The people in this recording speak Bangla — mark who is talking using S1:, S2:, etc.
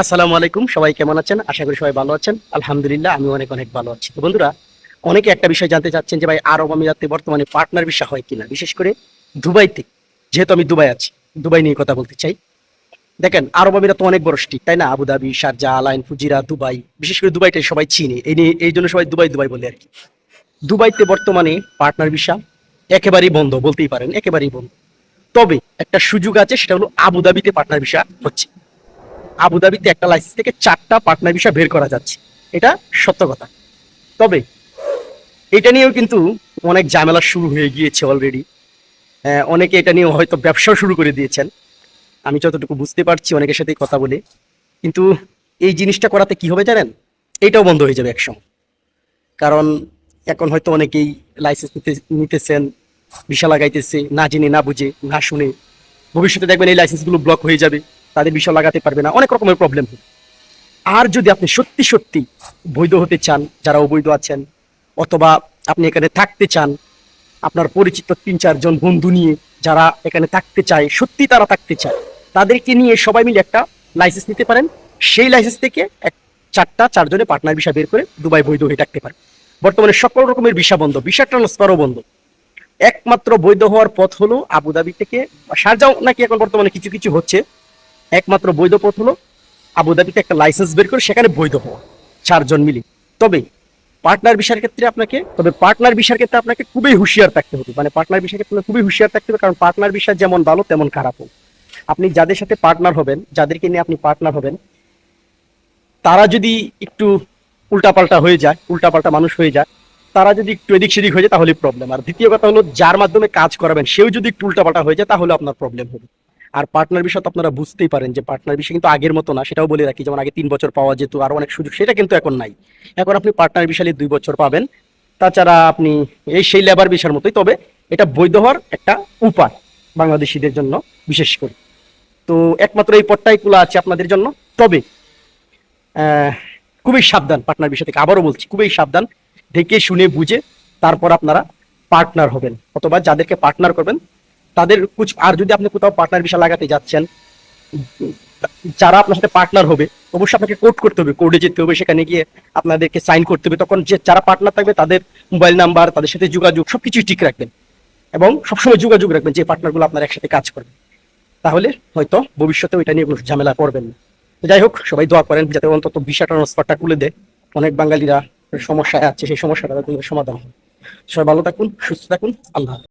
S1: আসসালামু আলাইকুম, সবাই কেমন আছেন? আশা করি সবাই ভালো আছেন। আলহামদুলিল্লাহ আমি অনেক অনেক ভালো আছি। তো বন্ধুরা, অনেকে একটা বিষয় জানতে চাচ্ছেন যে, ভাই, আরব আমিরাতে বর্তমানে পার্টনার বিষয় হয় কিনা? বিশেষ করে দুবাইতে, যেহেতু আমি দুবাই আছি, দুবাই নিয়ে কথা বলতে চাই। দেখেন, আরব আমিরাত অনেক বড় স্ট্রিট তাই না? Abu Dhabi, Sharjah Al Ain Fujairah, Dubai, বিশেষ করে দুবাইটাই সবাই চিনে। এই নিয়ে, এই জন্য সবাই দুবাই দুবাই বলে আর কি। দুবাইতে বর্তমানে পার্টনার ভিসা একেবারেই বন্ধ, বলতেই পারেন, একেবারেই বন্ধ। তবে একটা সুযোগ আছে, সেটা হলো আবুধাবিতে পার্টনার ভিসা হচ্ছে। আবুধাবিতে একটা লাইসেন্স থেকে চারটা পার্টনার ভিসা বের করা যাচ্ছে। এটা সত্য কথা। তবে এটা নিয়েও কিন্তু অনেক ঝামেলা শুরু হয়ে গিয়েছে অলরেডি অনেকে এটা নিয়ে হয়তো ব্যবসাও শুরু করে দিয়েছেন। আমি যতটুকু বুঝতে পারছি অনেকের সাথেই কথা বলে। কিন্তু এই জিনিসটা করাতে কি হবে জানেন? এটাও বন্ধ হয়ে যাবে একসঙ্গে কারণ এখন হয়তো অনেকেই লাইসেন্স নিতে, নিতেছেন ভিসা লাগাইতেছে, না জেনে, না বুঝে, না শুনে। ভবিষ্যতে দেখবেন এই লাইসেন্সগুলো ব্লক হয়ে যাবে। তাদের বিষয় লাগাতে পারবে না। অনেক রকমের প্রবলেম হবে আর যদি আপনি সত্যি সত্যি বৈধ হতে চান, যারা অবৈধ আছেন, অথবা আপনি এখানে থাকতে চান, আপনার পরিচিত তিন চারজন বন্ধু নিয়ে যারা এখানে থাকতে চায়, সত্যি তারা থাকতে চায়, তাদেরকে নিয়ে সবাই মিলে একটা লাইসেন্স নিতে পারেন। সেই লাইসেন্স থেকে এক চারটা চারজনে পার্টনার ভিসা বের করে দুবাই বৈধ হয়ে থাকতে পারে বর্তমানে সকল রকমের ভিসা বন্ধ ভিসা ট্রান্সফারও বন্ধ। একমাত্র বৈধ হওয়ার পথ হলো আবুধাবি থেকে শারজাও নাকি এখন বর্তমানে কিছু কিছু হচ্ছে। একমাত্র বৈধ পথ হলো আবুধাবিতে একটা লাইসেন্স বের করে সেখানে বৈধ হওয়া, চারজন মিলে। তবে পার্টনার ভিসার ক্ষেত্রে আপনাকে, তবে পার্টনার ভিসার ক্ষেত্রে আপনাকে খুবই হুঁশিয়ার থাকতে হবে। মানে পার্টনার ভিসার ক্ষেত্রে খুবই হুঁশিয়ার থাকতে হবে, কারণ পার্টনার ভিসা যেমন ভালো, তেমন খারাপও আপনি যাদের সাথে পার্টনার হবেন, যাদেরকে নিয়ে আপনি পার্টনার হবেন, তারা যদি একটু উল্টাপাল্টা হয়ে যায়, উল্টাপাল্টা মানুষ হয়ে যায়, তারা যদি একটু এদিক সেদিক হয়ে যায় তাহলে প্রবলেম আর দ্বিতীয় কথা হলো, যার মাধ্যমে কাজ করাবেন, সেও যদি একটু উল্টাপাল্টা হয়ে যায়, তাহলে আপনার প্রবলেম হবে। আর পার্টনার বিষয় তো আপনারা বুঝতেই পারেন যে পার্টনার বিষয় কিন্তু আগের মতো না, সেটাও বলে রাখি। যেমন আগে তিন বছর পাওয়া যেত, আর অনেক সুযোগ, সেটা কিন্তু এখন নাই। এখন আপনি পার্টনার বিষয়ে দুই বছর পাবেন। তাছাড়া আপনি এই সেই লেবার বিষয়ের মতোই, তবে এটা বৈধ হওয়ার একটা উপায় বাংলাদেশিদের জন্য, বিশেষ করে। তো একমাত্র এই পথটাই খোলা আছে আপনাদের জন্য। তবে খুবই সাবধান পার্টনার বিষয় থেকে। আবারও বলছি, খুবই সাবধান, দেখে শুনে বুঝে তারপর আপনারা পার্টনার হবেন। অথবা যাদেরকে পার্টনার করবেন তাদের কুছ আর যদি আপনি কোথাও পার্টনার বিষয় লাগাতে যাচ্ছেন, যারা আপনার সাথে পার্টনার হবে, অবশ্যই আপনাকে কোড করতে হবে কোডে যেতে হবে, সেখানে গিয়ে আপনাদেরকে সাইন করতে হবে। তখন যে যারা পার্টনার থাকবে, তাদের মোবাইল নাম্বার তাদের সাথে যোগাযোগ, সবকিছুই ঠিক রাখবেন। এবং সবসময় যোগাযোগ রাখবেন যে পার্টনারগুলো আপনার একসাথে কাজ করবে। তাহলে হয়তো ভবিষ্যতে ওইটা নিয়ে কোনো ঝামেলা করবেন না। যাই হোক, সবাই দোয়া করেন যাতে অন্তত ভিসা ট্রান্সফারটা খুলে দেয়। অনেক বাঙালিরা সমস্যায় আছে, সেই সমস্যাটা সমাধান হয় সবাই ভালো থাকুন, সুস্থ থাকুন, আল্লাহ।